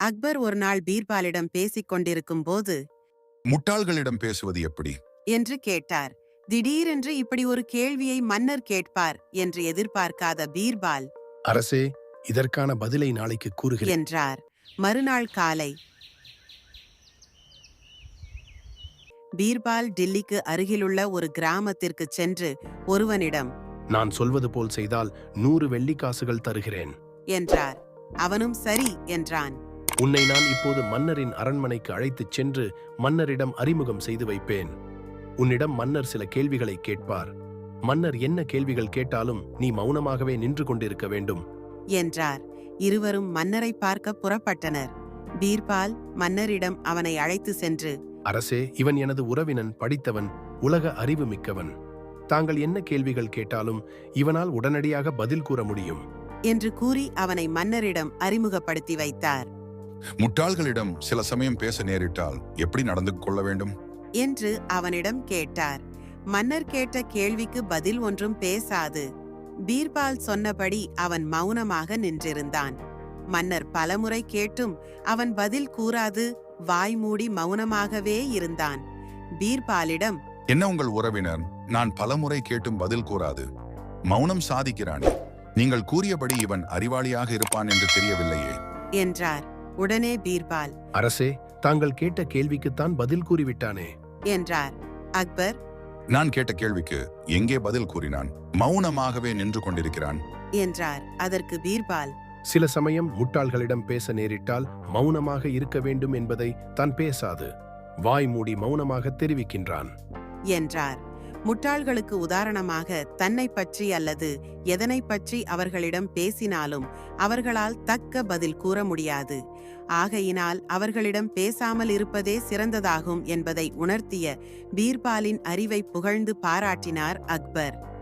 அக்பர் ஒரு நாள் பீர்பாலிடம் பேசிக் கொண்டிருக்கும் போது முட்டாள்களிடம் பேசுவது எப்படி? என்று கேட்டார். திடீரென்று இப்படி ஒரு கேள்வியை மன்னர் கேட்பார் என்று எதிர்பார்க்காத பீர்பால் அரசே இதற்கான பதிலை நாளைக்கு கூறுகிறேன். என்றார். மறுநாள் காலை பீர்பால் டில்லிக்கு அருகிலுள்ள ஒரு கிராமத்திற்கு சென்று ஒருவனிடம் நான் சொல்வது போல் செய்தால் நூறு வெள்ளிக்காசுகள் தருகிறேன். என்றார். அவனும் சரி என்றான். உன்னை நான் இப்போது மன்னரின் அரண்மனைக்கு அழைத்துச் சென்று மன்னரிடம் அறிமுகம் செய்து வைப்பேன். உன்னிடம் மன்னர் சில கேள்விகளை கேட்பார். மன்னர் என்ன கேள்விகள் கேட்டாலும் நீ மௌனமாகவே நின்று கொண்டிருக்க வேண்டும். என்றார். இருவரும் மன்னரை பார்க்க புறப்பட்டனர். பீர்பால் மன்னரிடம் அவனை அழைத்து சென்று அரசே இவன் எனது உறவினன் படித்தவன் உலக அறிவு மிக்கவன். தாங்கள் என்ன கேள்விகள் கேட்டாலும் இவனால் உடனடியாக பதில் கூற முடியும். என்று கூறி அவனை மன்னரிடம் அறிமுகப்படுத்தி வைத்தார். முட்டாள்களிடம் சில சமயம் பேச நேரிட்டால் எப்படி நடந்து கொள்ள வேண்டும்? என்று அவனிடம் கேட்டார். மன்னர் கேட்ட கேள்விக்கு பதில் ஒன்றும் பேசாது. பீர்பால் சொன்னபடி அவன் மௌனமாக நின்றிருந்தான். மன்னர் பலமுறை கேட்டும் அவன் பதில் கூறாது வாய் மூடி மௌனமாகவே இருந்தான். பீர்பாலிடம் என்ன உங்கள் உறவினர்? நான் பலமுறை கேட்டும் பதில் கூறாது. மௌனம் சாதிக்கிறானே. நீங்கள் கூறியபடி இவன் அறிவாளியாக இருப்பான் என்று தெரியவில்லையே. என்றார். உடனே பீர்பால் அரசே தாங்கள் கேட்ட கேள்விக்குத்தான் பதில் கூறிவிட்டானே. என்றார். அக்பர் நான் கேட்ட கேள்விக்கு எங்கே பதில் கூறினான்? மௌனமாகவே நின்று கொண்டிருக்கிறான். என்றார். அதற்கு பீர்பால் சில சமயம் முட்டாள்களிடம் பேச நேரிட்டால் மௌனமாக இருக்க வேண்டும் என்பதை தான் பேசாது. வாய் மூடி மௌனமாக தெரிவிக்கின்றான். என்றார். முட்டாள்களுக்கு உதாரணமாக தன்னை பற்றி அல்லது எதனை பற்றி அவர்களிடம் பேசினாலும் அவர்களால் தக்க பதில் கூற முடியாது. ஆகையினால் அவர்களிடம் பேசாமல் இருப்பதே சிறந்ததாகும் என்பதை உணர்த்திய பீர்பாலின் அறிவை புகழ்ந்து பாராட்டினார் அக்பர்.